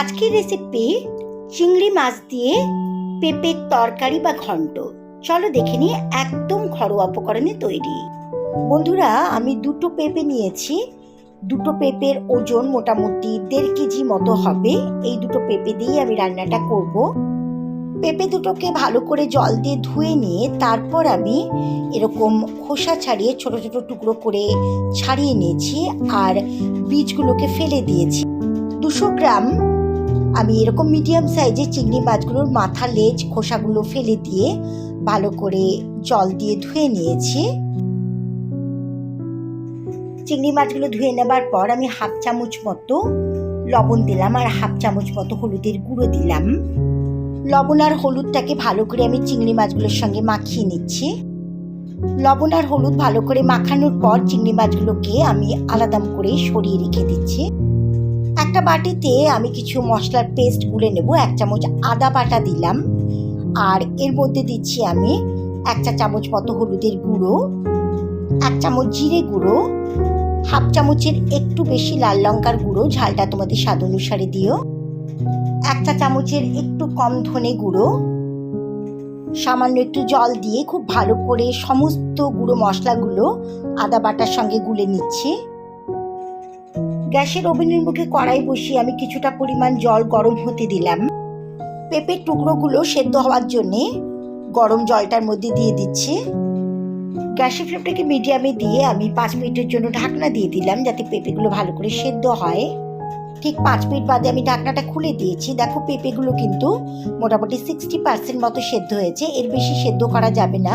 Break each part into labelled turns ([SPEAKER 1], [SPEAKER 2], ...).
[SPEAKER 1] আজকের রেসিপি চিংড়ি মাছ দিয়ে পেঁপের তরকারি বা ঘন্ট। চলো দেখে নিই একদম ঘরোয়া উপকরণে তৈরি। বন্ধুরা, আমি দুটো পেঁপে নিয়েছি। দুটো পেঁপের ওজন মোটামুটি দেড় কেজি মতো হবে। এই দুটো পেঁপে দিয়ে আমি রান্নাটা করব। পেঁপে দুটোকে ভালো করে জল দিয়ে ধুয়ে নিয়ে তারপর আমি এরকম খোসা ছাড়িয়ে ছোট ছোট টুকরো করে ছাড়িয়ে নিয়েছি আর বীজগুলোকে ফেলে দিয়েছি। দুশো গ্রাম আমি এরকম মিডিয়াম সাইজের চিংড়ি মাছগুলোর মাথা লেজ খোসাগুলো ফেলে দিয়ে ভালো করে জল দিয়ে ধুয়ে নিয়েছি। চিংড়ি মাছগুলো ধুয়ে নেবার পর আমি হাফ চামচ মতো লবণ দিলাম আর হাফ চামচ মতো হলুদের গুঁড়ো দিলাম। লবণ আর হলুদটাকে ভালো করে আমি চিংড়ি মাছগুলোর সঙ্গে মাখিয়ে নিচ্ছি। লবণ আর হলুদ ভালো করে মাখানোর পর চিংড়ি মাছগুলোকে আমি আলাদা করে সরিয়ে রেখে দিচ্ছি। একটা বাটিতে আমি কিছু মশলার পেস্ট গুলে নেব, এক চামচ আদা বাটা দিলাম। আর এর মধ্যে দিচ্ছি আমি এক চা চামচ মতো হলুদের গুঁড়ো, এক চামচ জিরে গুঁড়ো, হাফ চামচের একটু বেশি লাল লঙ্কার গুঁড়ো, ঝালটা তোমাদের স্বাদ অনুসারে দিও। এক চা চামচের একটু কম ধনে গুঁড়ো, সামান্য একটু জল দিয়ে খুব ভালো করে সমস্ত গুঁড়ো মশলাগুলো আদা বাটার সঙ্গে গুলে নিচ্ছি। গ্যাসের ওভেনের মুখে কড়াই বসিয়ে আমি কিছুটা পরিমাণ জল গরম হতে দিলাম। পেঁপের টুকরোগুলো সেদ্ধ হওয়ার জন্যে গরম জলটার মধ্যে দিয়ে দিচ্ছি। গ্যাসের ফ্লেমটাকে মিডিয়ামে দিয়ে আমি পাঁচ মিনিটের জন্য ঢাকনা দিয়ে দিলাম যাতে পেঁপেগুলো ভালো করে সেদ্ধ হয়। ঠিক পাঁচ মিনিট বাদে আমি ঢাকনাটা খুলে দিয়েছি। দেখো পেঁপেগুলো কিন্তু মোটামুটি সিক্সটি পার্সেন্ট মতো সেদ্ধ হয়েছে। এর বেশি সেদ্ধ করা যাবে না।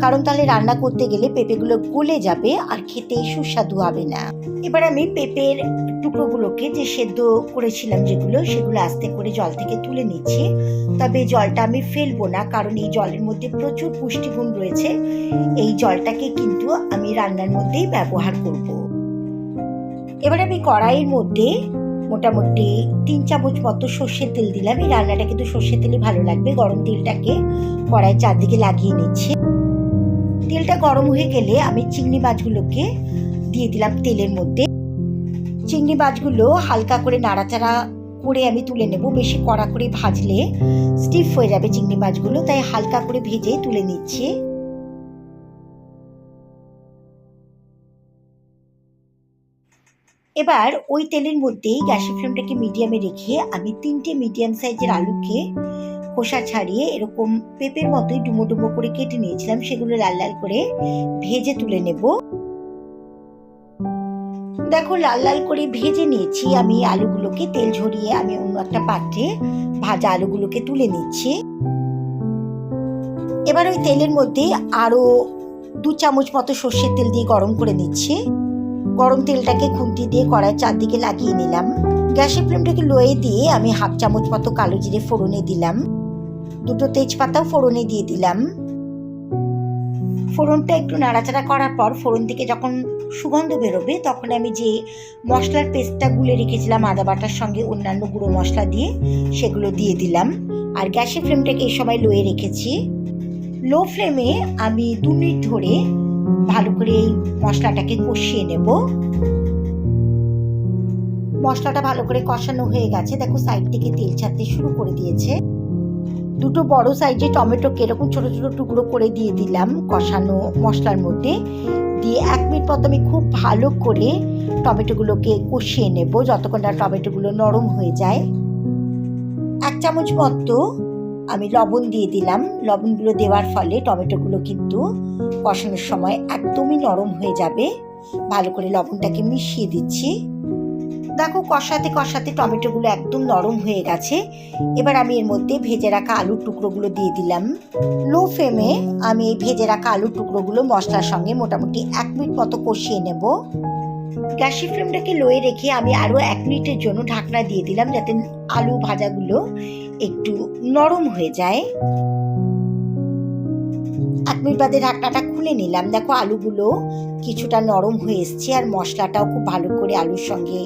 [SPEAKER 1] কারণ তাহলে রান্না করতে গেলে পেঁপেগুলো গলে যাবে আর খেতে সুস্বাদু হবে না। এবার আমি পেঁপের টুকরোগুলোকে যে সেদ্ধ করেছিলাম যেগুলো, সেগুলো আস্তে করে জল থেকে তুলে নিচ্ছি। তবে জলটা আমি ফেলব না, কারণ এই জলের মধ্যে প্রচুর পুষ্টিগুণ রয়েছে। এই জলটাকে কিন্তু আমি রান্নার মধ্যেই ব্যবহার করব। এবার আমি কড়াইয়ের মধ্যে মোটামুটি তিন চামচ মতো সর্ষের তেল দিলাম। এই রান্নাটা কিন্তু সর্ষের তেলে ভালো লাগবে, গরম তেলটাকে কড়াইয়ের চারদিকে লাগিয়ে নিচ্ছি। তেলটা গরম হয়ে গেলে আমি চিংড়ি মাছগুলোকে দিয়ে দিলাম তেলের মধ্যে। চিংড়ি মাছগুলো হালকা করে নাড়াচাড়া করে আমি তুলে নেব। বেশি কড়া করে ভাজলে স্টিফ হয়ে যাবে চিংড়ি মাছগুলো, তাই হালকা করে ভেজে তুলে নিচ্ছি। এবার ওই তেলের মধ্যেই গ্যাসের ফ্লেমটাকে মিডিয়ামে রেখে আমি তিনটে মিডিয়াম সাইজের আলুকে খোসা ছাড়িয়ে এরকম পেঁপের মতোই ডুমো ডুমো করে কেটে নিয়েছিলাম, সেগুলো লাল লাল করে ভেজে তুলে নেব। দেখো, লাল লাল করে ভেজে নিয়েছি আমি আলুগুলোকে, তেল ঝরিয়ে আমি অন্য একটা পাত্রে ভাজা আলুগুলোকে তুলে নিচ্ছি। এবার ওই তেলের মধ্যে আরও দু চামচ মতো সর্ষের তেল দিয়ে গরম করে নিচ্ছি। গরম তেলটাকে খুন্তি দিয়ে কড়াই চারদিকে লাগিয়ে নিলাম। গ্যাসের ফ্লেমটাকে লোয়ে দিয়ে আমি হাফ চামচ মতো কালো জিরে ফোড়নে দিলাম। দুটো তেজপাতাও ফোড়নে দিয়ে দিলাম। ফোড়নটা একটু নাড়াচাড়া করার পর ফোড়ন থেকে যখন সুগন্ধ বেরোবে, তখন আমি যে মশলার পেস্টটা গুলে রেখেছিলাম আদা বাটার সঙ্গে অন্যান্য গুঁড়ো মশলা দিয়ে, সেগুলো দিয়ে দিলাম। আর গ্যাসের ফ্লেমটাকে এই সময় লোয়ে রেখেছি। লো ফ্লেমে আমি দু মিনিট ধরে ভালো করে এই মশলাটাকে কষিয়ে নেব। মশলাটা ভালো করে কষানো হয়ে গেছে। দেখো, সাইড থেকে তেল ছাড়তে শুরু করে দিয়েছে। দুটো বড় সাইজে টমেটোকে এরকম ছোট ছোট টুকরো করে দিয়ে দিলাম কষানো মশলার মধ্যে। দিয়ে এক মিনিট মতো আমি খুব ভালো করে টমেটোগুলোকে কষিয়ে নেব যতক্ষণ না টমেটোগুলো নরম হয়ে যায়। এক চামচ মতো আমি লবণ দিয়ে দিলাম। লবণগুলো দেওয়ার ফলে টমেটোগুলো কিন্তু কষানোর সময় একদমই নরম হয়ে যাবে। ভালো করে লবণটাকে মিশিয়ে দিচ্ছি। দেখো কষাতে কষাতে টমেটোগুলো একদম নরম হয়ে গেছে। এবার আমি এর মধ্যে ভেজে রাখা আলুর টুকরোগুলো দিয়ে দিলাম। লো ফ্লেমে আমি এই ভেজে রাখা আলুর টুকরোগুলো মশলার সঙ্গে মোটামুটি এক মিনিট মতো কষিয়ে নেব। গ্যাসের ফ্লেমটাকে লোয়ে রেখে আমি আরও এক মিনিটের জন্য ঢাকনা দিয়ে দিলাম যাতে আলু ভাজাগুলো একটু নরম হয়ে যায়। এক মিনিট বাদে ঢাকনাটা খুলে নিলাম। দেখো আলুগুলো কিছুটা নরম হয়ে এসছে আর মশলাটাও খুব ভালো করে আলুর সঙ্গে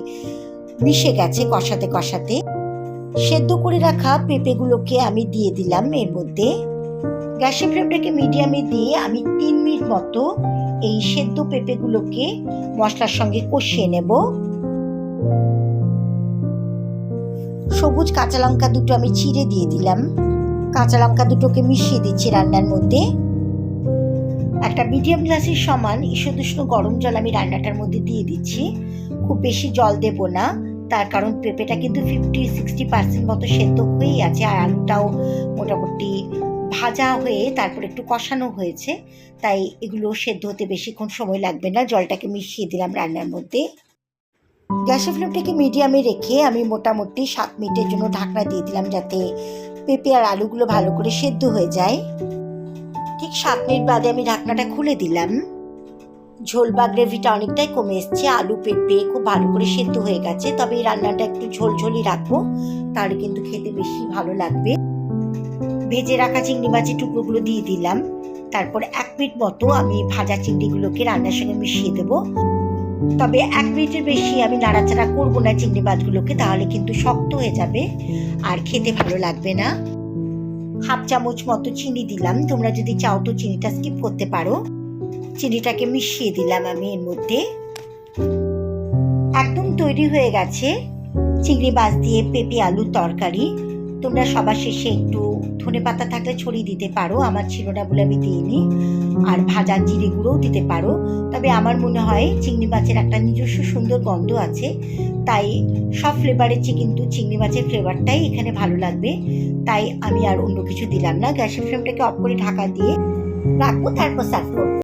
[SPEAKER 1] মিশে গেছে কষাতে কষাতে। সেদ্ধ করে রাখা পেঁপেগুলোকে আমি দিয়ে দিলাম এর মধ্যে। গ্যাসের ফ্লেমটাকে মিডিয়ামে দিয়ে আমি তিন মিনিট মতো এই সেদ্ধ পেঁপেগুলোকে মশলার সঙ্গে কষিয়ে নেব। সবুজ কাঁচা লঙ্কা দুটো আমি চিড়ে দিয়ে দিলাম। কাঁচা লঙ্কা দুটোকে মিশিয়ে দিচ্ছি রান্নার মধ্যে। একটা মিডিয়াম গ্লাসের সমান ঈষদুষ্ণ গরম জল আমি রান্নাটার মধ্যে দিয়ে দিচ্ছি। খুব বেশি জল দেব না, তার কারণ পেঁপেটা কিন্তু ফিফটি সিক্সটি পার্সেন্ট মতো সেদ্ধ হয়েই আছে আর আলুটাও মোটামুটি ভাজা হয়ে তারপর একটু কষানো হয়েছে, তাই এগুলো সেদ্ধ হতে বেশিক্ষণ সময় লাগবে না, জলটাকে মিশিয়ে দিলাম রান্নার মধ্যে। গ্যাসের ফ্লেমটাকে মিডিয়ামে রেখে আমি মোটামুটি সাত মিনিটের জন্য ঢাকনা দিয়ে দিলাম যাতে পেঁপে আর আলুগুলো ভালো করে সেদ্ধ হয়ে যায়। সাত মিনিট বাদে আমি ঢাকনাটা খুলে দিলাম। ঝোল বা গ্রেভিটা অনেকটাই কমে এসছে, আলু পেঁপে খুব ভালো করে সেদ্ধ হয়ে গেছে, তবে এই রান্নাটা একটু ঝোলঝোলই রাখব, তাহলে কিন্তু খেতে বেশি ভালো লাগবে। ভেজে রাখা চিংড়ি মাছের টুকরোগুলো দিয়ে দিলাম, তারপর এক মিনিট মতো আমি ভাজা চিংড়িগুলোকে রান্নার সঙ্গে মিশিয়ে দেবো। তবে এক মিনিটের বেশি আমি নাড়াচাড়া করব না চিংড়ি মাছগুলোকে, তাহলে কিন্তু শক্ত হয়ে যাবে, আর খেতে ভালো লাগবে না। হাফ চামচ মতো চিনি দিলাম। তোমরা যদি চাও তো চিনিটা স্কিপ করতে পারো। চিনিটাকে মিশিয়ে দিলাম আমি এর মধ্যে। একদম তৈরি হয়ে গেছে। চিংড়ি মাছ দিয়ে পেঁপে আলুর তরকারি। তোমরা সবার শেষে একটু ধনে পাতা থাকলে ছড়িয়ে দিতে পারো, আমার ছিল না বলে আমি দিইনি আর ভাজা জিরে গুঁড়োও দিতে পারো। তবে আমার মনে হয় চিংড়ি মাছের একটা নিজস্ব সুন্দর গন্ধ আছে, তাই সব ফ্লেভারের চেয়ে কিন্তু চিংড়ি মাছের ফ্লেভারটাই এখানে ভালো লাগবে। তাই আমি আর অন্য কিছু দিলাম না, গ্যাসের ফ্লেমটাকে অফ করে ঢাকা দিয়ে রাখব, তারপর সার্ভ করব।